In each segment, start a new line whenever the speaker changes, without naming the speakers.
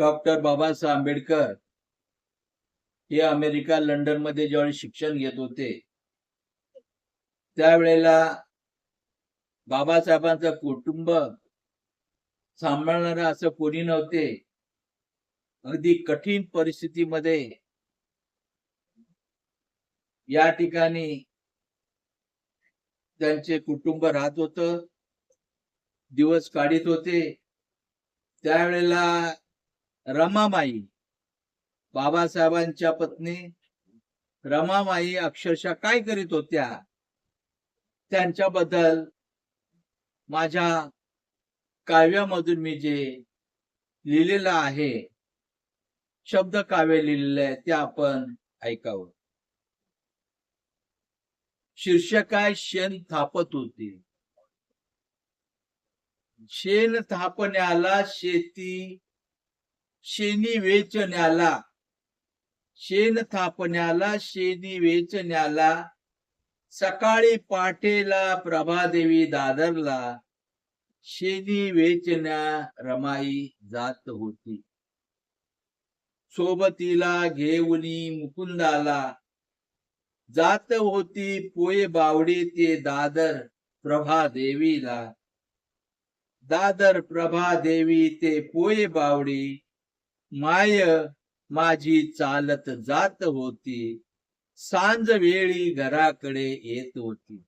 Doctor Babasaheb Ambedkar हे America लंडनमध्ये ज्यावेळी शिक्षण घेत होते त्यावेळेला बाबासाहेबांचं कुटुंब सांभाळणार असं कोणी नव्हते. अगदी कठीण परिस्थितीमध्ये या ठिकाणी त्यांचे कुटुंब राहत होत. दिवस काढीत होते. त्यावेळेला रमामाई बाबासाहेबांच्या पत्नी रमामाई अक्षरशः काय करीत होत्या? त्यांच्याबद्दल माझ्या काव्यामधून मी जे लिहिलेलं आहे शब्द काव्य लिहिलेलं आहे ते आपण ऐकावं. शीर्षकाय शेण थापत होती. शेण थापण्याला शेती शेणी वेचण्याला. शेण थापण्याला शेणी वेचण्याला. सकाळी पाटेला प्रभादेवी दादरला. शेणी वेचण्या रमाई जात होती. सोबतीला घेऊनी मुकुंदाला. जात होती पोये बावडी ते दादर प्रभा देवीला दादर प्रभा देवी ते पोये बावडी. माय माझी चालत जात होती. सांज वेळी घराकडे येत होती.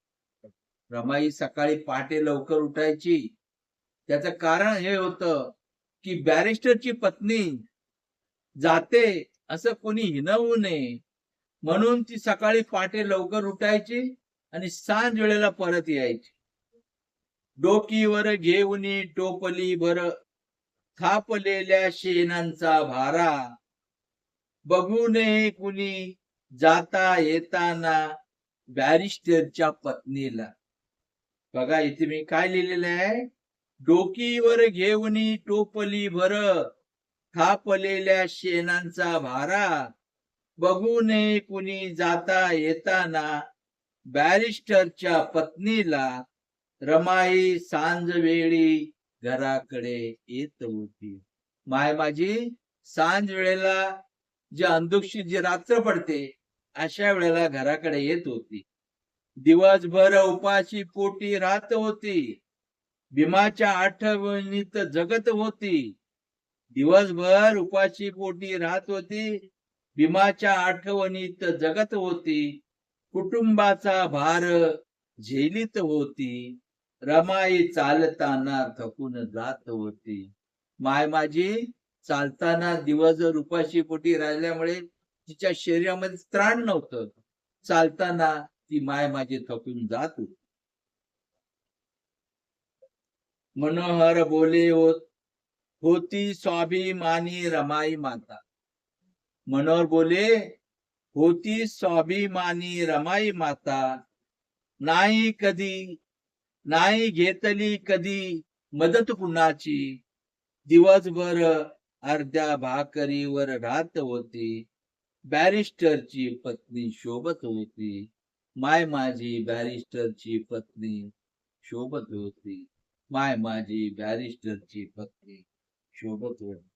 रमाई सकाळी पहाटे लवकर उठायची. त्याच कारण हे होतं की बॅरिस्टरची पत्नी जाते असं कोणी हिनवू नये. म्हणून ती सकाळी पहाटे लवकर उठायची आणि सांज वेळेला परत यायची. डोकीवर घेऊन टोपली भर थापलेल्या शेणांचा भारा. बघू नये कुणी जाता येताना बॅरिस्टरच्या पत्नीला. बघा इथे मी काय लिहिलेलं आहे? डोकीवर घेऊन टोपली भर थापलेल्या शेणांचा भारा. बघू नये कुणी जाता येताना बॅरिस्टरच्या पत्नीला रमाई सांज वेळी घराकडे येत होती. माय माझी सांज वेळेला जी अंधुक्षी जी रात्र पडते अशा वेळेला घराकडे येत होती. दिवसभर उपाशी पोटी राहत होती. भीमाच्या आठवणीत जगत होती. दिवसभर उपाशी पोटी राहत होती. भीमाच्या आठवणीत जगत होती. कुटुंबाचा भार झेलीत होती. रमाई चालताना थकून जात होती. माय माझी चालताना दिवस उपाशी पोटी राहिल्यामुळे तिच्या शरीरामध्ये त्राण नव्हतं. चालताना ती माय माझी थकून जात होती. मनोहर बोले होत होती स्वाभिमानी रमाई माता. मनोहर बोले होती स्वाभिमानी रमाई माता. नाही कधी नाही घेतली कधी मदत कुणाची? दिवसभर अर्ध्या भाकरीवर रात होती. बॅरिस्टरची पत्नी शोभत होती. माय माझी बॅरिस्टरची पत्नी शोभत होती. माय माझी बॅरिस्टरची पत्नी शोभत होती.